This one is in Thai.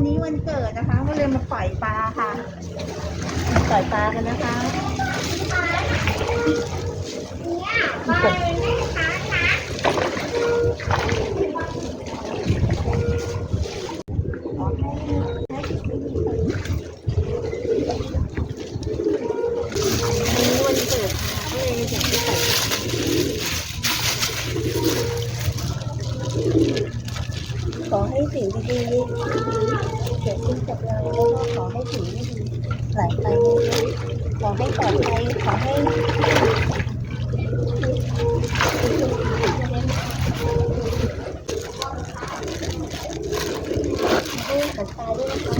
วันนี้วันเกิดนะคะก็เลยมาปล่อยปลาค่ะปล่อยปลากันนะคะ วันนี้วันเกิดค่ะก็เลยอยากจะใส่ ขอให้สิ่งดีๆเกิดขึ้นกับเราแล้วก็ขอให้สิ่งไม่ดีไหลไปขอให้ปลอดภัยขอให้ให้ขันตาด้วยนะคะ